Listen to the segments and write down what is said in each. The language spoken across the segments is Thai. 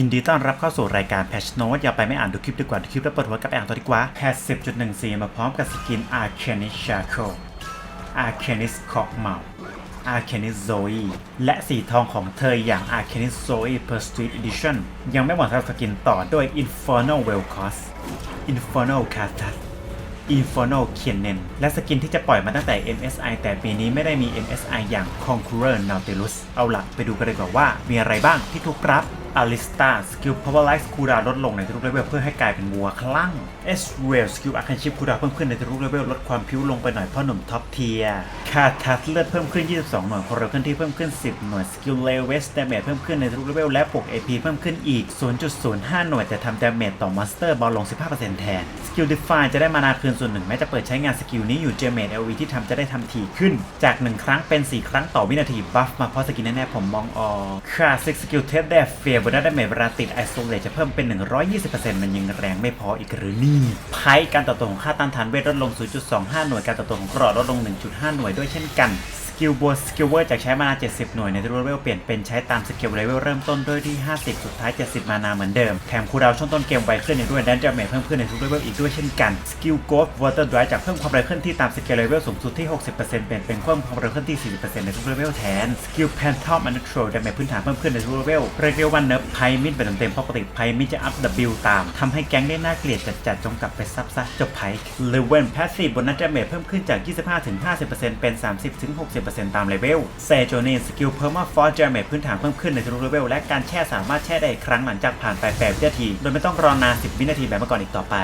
ยินดีต้อนรับเข้าสู่รายการ Patch Note อย่าไปไม่อ่านดูคลิปดีกว่า ดูคลิปแล้วเปิดหัวกับไปอ่านตัวดีกว่า Patch 10.14 มาพร้อมกับสกิน Arcanis Charcoal Arcanis c o c k m o u Arcanis Zoe และสีทองของเธออย่าง Arcanis Zoe Per Street Edition ยังไม่หมดสำหรับสกินต่อด้วย Infernal Vel'Koz Infernal Castas Infernal k i e n e n และสกินที่จะปล่อยมาตั้งแต่ MSI แต่ปีนี้ไม่ได้มี MSI อย่าง Conqueror Nautilus เอาล่ะไปดูกันเลยกว่าว่ามีอะไรบ้างที่ถูกรับ อลิสตาสกิล Powerize คูดาลดลงในทุกเลเวลเพื่อให้กลายเป็นวัวคลั่ง s r a l สกิลอาคันชิปคูดาเพิ่มขึ้นในทุกเลเวลลดความพิ้วลงไปหน่อยเพราะหนุ่มท็อปเทียคาทัสเลือดเพิ่มขึ้น 22 หน่วยความเร็วเคลื่อนที่เพิ่มขึ้น 10 หน่วยสกิลเลเวสดาเมจเพิ่มขึ้นในทุกเลเวลและปลุก AP เพิ่มขึ้นอีก 0.05 หน่วยแต่ทำดาเมจต่อมอนสเตอร์เบาลง 15%แทนสกิล Define จะได้มานาคืนส่วนหนึ่งแม้จะเปิดใช้งานสกิลนี้อยู่เจเมจ LV ที่ทำจะได้ทำถี่ขึ้น จาก 1 ครั้งเป็น 4 ครั้งต่อวินาทีบัฟมาเพราะสกิลแน่ๆผมมองออค่าซิกสกิลเทสแดฟเฟบนด้านดาเมจเวลาติดไอโซเลตจะเพิ่มเป็น 120%มันยังแรงไม่พออีกหรือนี่ไพ่การต่อตัวของค่าต้านทานเวทลดลง 0.25 หน่วยการต่อตัวของกรอดลดลง 1.5 หน่วยด้วยเช่นกัน กิลบัวสกิลเวอร์จากใช้มานา70 หน่วยในทุกเลเวลเปลี่ยนเป็นใช้ตามสกิลเลเวลเริ่มต้นด้วยที่ 50 สุดท้าย 70 มานาเหมือนเดิม แถมคูลดาวช่วงต้นเกมไวขึ้นอีกด้วยแดนดาเมจเพิ่มขึ้นในทุกเลเวลอีกด้วยเช่นกันสกิลโกดวอเตอร์ดรายจากเพิ่มความเร็วเคลื่อนที่ตามสกิลเลเวลสูงสุดที่ 60%เปลี่ยนเป็นเพิ่มความเร็วเคลื่อนที่ 40%ในทุกเลเวลแทนสกิลแพนทอมอันดับโทรดาเมจพื้นฐานเพิ่มขึ้นในทุกเลเวลเรียกได้ว่าเนิร์ฟไพมิดแบบเต็มๆเพราะปกติไพมิดจะอัพดับบิลตามทำให้แก๊งได้น่าเกลียดจัดๆจงกลับไปซับซะจบไพเลเวนแพสซีฟบนนัดดาเมจเพิ่มขึ้นจาก 25-50%เป็น 30-60%ตามเลเวลเซโจเนสกิลเพิ่มมาฟอร์จเมทพื้นฐานเพิ่มขึ้นในทุกเลเวลและการแช่สามารถแช่ได้อีกครั้งหลังจากผ่านไป8วินาที โดยไม่ต้องรอนาน 10 วินาทีแบบเมื่อก่อนอีกต่อไป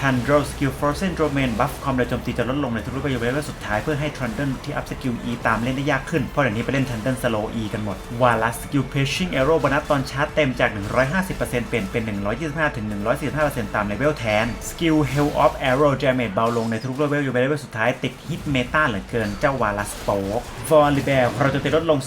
ทันโดสกิลฟอร์เซนโดเมนบัฟความเร็วโจมตีจะลดลงในทุกเลเวลเลเวลสุดท้ายเพื่อให้ทันเดิลที่อัพสกิล E ตามเล่นได้ยากขึ้น เพราะเดี๋ยวนี้ไปเล่นทันเดิลสโล E กันหมด วาลัสสกิลเพชชิ่งเอโร่บนัสตอนชาร์จเต็มจาก 150%เปลี่ยนเป็น 125ถึง145%ตามเลเวลแทน สกิล Hell of Arrow Damage เบาลงในทุกเลเวลอยู่ในเลเวลสุดท้ายติดฮิตเมตาเหลือเกินเจ้าวาลัสโป๊กวอลลิเบลเราจะตีลดลง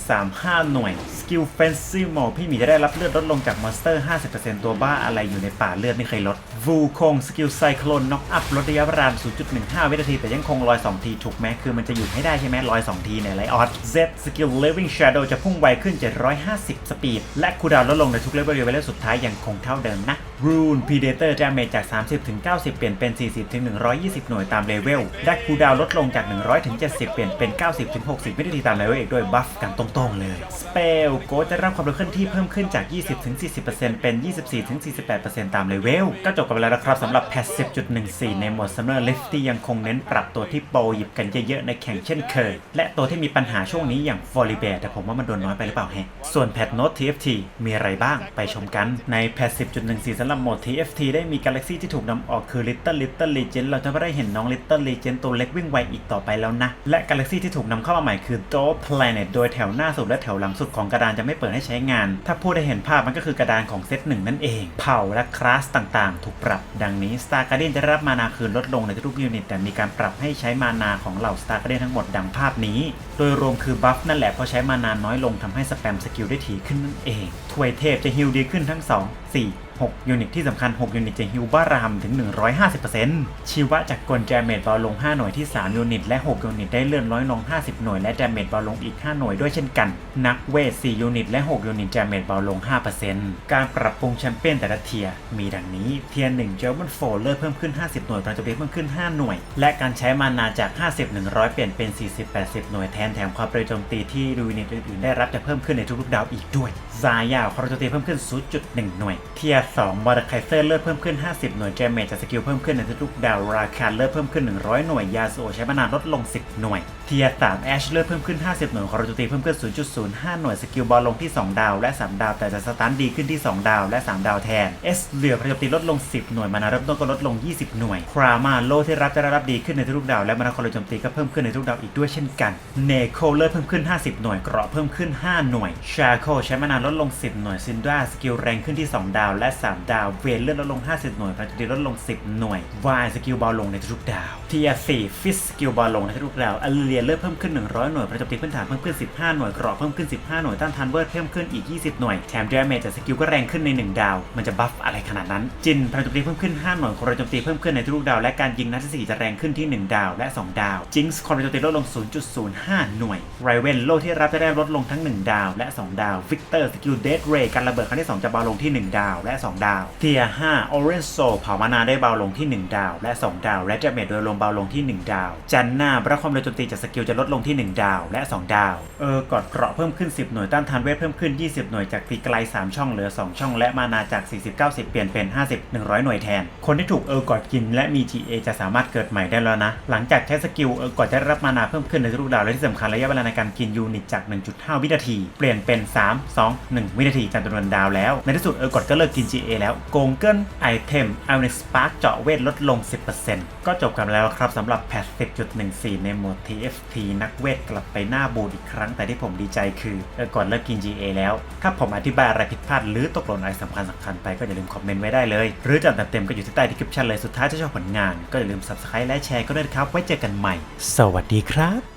0.035 หน่วยสกิลเฟนซิโมพี่หมีจะได้รับเลือดลดลงจากมอนสเตอร์ 50%ตัวบ้าอะไรอยู่ในป่าเลือดไม่เคยลดวูคงสกิลไซโคลนน็อกอัพลดระยะเวลา0.15 วินาที แต่ยังคงลอย 2 ทีถูกไหมคือมันจะหยุดให้ได้ใช่ไหมลอย 2 ทีในไลออส Z สกิล Living Shadow จะพุ่งไวขึ้น 750 สปีด และคูดาวลดลงในทุกเลเวลเลเวลสุดท้ายยังคงเท่าเดิมนะ Rune Predator Damage จาก 30 ถึง 90 เปลี่ยนเป็น 40 ถึง 120 หน่วยตามเลเวลและคูดาวลดลงจาก 100 ถึง 70 เปลี่ยนเป็น 90 ถึง 60 วินาทีตามเลเวลอีกด้วยบัฟกันตรงๆ เลย Spell โกจะรับความเร็วเคลื่อนที่เพิ่มขึ้นจาก 20 ถึง 40%เป็น 24 ถึง 48%ตามเลเวลก็จบกันไปแล้วนะครับสำหรับแพท10.14 ในหมด Summer Lift ที่ยังคงเน้นปรับตัวที่โปรหยิบกันเยอะๆในแข่งเช่นเคย และตัวที่มีปัญหาช่วงนี้อย่าง v o l i b e a r แต่ผมว่ามันโดนน้อยไปหรือเปล่าแฮะส่วนแพทโน t TFT มีอะไรบ้างไปชมกันในแพท10.14ำหรับโหมด TFT ได้มี Galaxy ที่ถูกนำออกคือ Little Little Legend เราจะไม่ได้เห็นน้อง Little Legend ตัวเล็กวิ่งไวอีกต่อไปแล้วนะ และ Galaxy ที่ถูกนำเข้ามาใหม่คือ d o Planet โดยแถวหน้าสุดและแถวหลังสุดของกระดานจะไม่เปิดให้ใช้งาน ถ้าพูดได้เห็นภาพมันก็คือกระดานของเซตหนึ่งนั่นเอง เผ่าและคลาสต่างๆ ถูกปรับ ดังนี้ Star Guardian จะรับมานาคืนลดลงในทุกยูนิตแต่มีการปรับให้ใช้มานาของเหล่า Star Guardian ทั้งหมดดังภาพนี้ โดยรวมคือบัฟนั่นแหละเพราะใช้มานานน้อยลงทำให้สแปมสกิลได้ถี่ขึ้นนั่นเอง ถวยเทพจะฮิลดีขึ้นทั้ง 2 4 6 ยูนิตที่สำคัญ 6 ยูนิตจะฮิวบ้ารามถึง 150%ชีวะจากกลแจมเมจเบาลง 5 หน่วยที่ 3 ยูนิต และ 6 ยูนิตได้เลื่อนร้อยลง 50 หน่วย และแจมเมจเบาลงอีก 5 หน่วยด้วยเช่นกัน นักเวท 4 ยูนิต และ 6 ยูนิตแจมเมจเบาลง 5%การปรับปรุงแชมเปี้ยนแต่ละเทียมีดังนี้ เทียร์1เจอร์มันโฟลเลอร์เพิ่มขึ้น 50 หน่วยพลังโจมตีเพิ่มขึ้น 5 หน่วย และการใช้มานาจาก 50 100 เปลี่ยนเป็น 40 80 หน่วยแทนแถมความเร็วโจมตีที่ยูนิตอื่นๆได้รับจะเพิ่มขึ้นในทุกๆดาวอีกด้วย ซายาควาร์โจตีเพิ่มขึ้น 0.1 หน่วย เทียร์2มอร์ไคเซอร์เลือดเพิ่มขึ้น 50 หน่วย เจเมจจากสกิลเพิ่มขึ้นในทุกๆดาว ราคาเลือดเพิ่มขึ้น 100 หน่วย ยาสูใช้มานานลดลง 10 หน่วย เทียร์3แอชเลือดเพิ่มขึ้น 50 หน่วยคอร์จูตีเพิ่มขึ้น 0.05 หน่วยสกิลบอลลงที่ 2 ดาว และ 3 ดาว แต่จะสตันดีขึ้นที่ 2 ดาว และ 3 ดาวแทนเอสเหลือประจมตีลดลง 10 หน่วยมานาเริ่มต้นก็ลดลง 20 หน่วยครามาโลที่รับจะได้รับดีขึ้นในทุกดาว และมานาคอร์โจมตีก็เพิ่มขึ้นในทุกดาวอีกด้วยเช่นกันเนโคเลือดเพิ่มขึ้น 50 หน่วยเกราะเพิ่มขึ้น 5 หน่วยชาโคใช้มานาลดลง 10 หน่วยซินดราสกิลแรงขึ้นที่ 2 ดาว และ 3 ดาวเวนเลือดลดลง 50 หน่วยพลังโจมตีลดลง 10 หน่วยวายสกิลบาลงในทุกดาวทียสี่ฟิสสกิลเบาลงในทุกดาวอลเลีียเลือดเพิ่มขึ้น 100 หน่วยพลังโจมตีพื้นฐานเพิ่มขึ้น 15 หน่วยกราะเพิ่มขึ้น 15 หน่วยต้านทานเวิร์ดเพิ่มขึ้นอีก 20 หน่วยแถมดาเมจจากสกิลก็แรงขึ้นใน 1 ดาว มันจะบัฟอะไรขนาดนั้น จินพลังโจมตีเพิ่มขึ้น 5 หน่วยความเร็วโจมตีเพิ่มขึ้นในทุกดาว และการยิงนัดที่4จะแรงขึ้นที่ 1 ดาวและ 2 ดาวจิงส์ความเร็วโจมตีลดลง 0.05 หน่วยไรเวนโลที่รับจะได้ลดลงทั้ง 1 ดาว และ 2 ดาววิกเตอร์สกิลเดดเรย์การระเบิดครั้งที่2จะเบาลงที่ 1 ดาว และ 2 ดาวเทีย5 Orange Soul เผามานาได้เบาลงที่ 1 ดาว และ 2 ดาวและดาเมจโดยรวมเบาลงที่ 1 ดาวจันนาบรับความเร็วโจมตีจากสกิลจะลดลงที่ 1 ดาวและ 2 ดาว เออกอดเกราะเพิ่มขึ้น 10 หน่วยต้านทานเวทเพิ่มขึ้น 20 หน่วยจากตีไกล 3 ช่องเหลือ 2 ช่อง และมานาจาก 40 90 เปลี่ยนเป็น 50 100 หน่วยแทน คนที่ถูกเออกอดกินและมี GA จะสามารถเกิดใหม่ได้แล้วนะ หลังจากใช้สกิลเออกอดจะได้รับมานาเพิ่มขึ้นในทุกดาวและที่สำคัญระยะเวลาในการกินยูนิตจาก 1.5 วินาที เปลี่ยนเป็น 3 2 1 วินาทีจากจำนวนดาวแล้ว ในที่สุดเออกอดก็เลิกกิน GA แล้วโกงเกิลไอเทมเอาในสปาร์กเจาะเวทลดลง 10%ก็จบกันแล้วครับสำหรับแพท10.14 ในหมด FT นักเวทกลับไปหน้าบูดอีกครั้งแต่ที่ผมดีใจคือก่อนเลิกกิน GA แล้ว ถ้าผมอธิบายอะไรผิดพลาดหรือตกหล่นอะไรสำคัญสำคัญไปก็อย่าลืมคอมเมนต์ไว้ได้เลย หรือจะอ่านเต็มๆก็อยู่ที่ใต้ดีคริปชันเลยสุดท้ายถ้าชอบผลงาน ก็อย่าลืม Subscribe และแชร์ก็ด้วยครับไว้เจอกันใหม่ สวัสดีครับ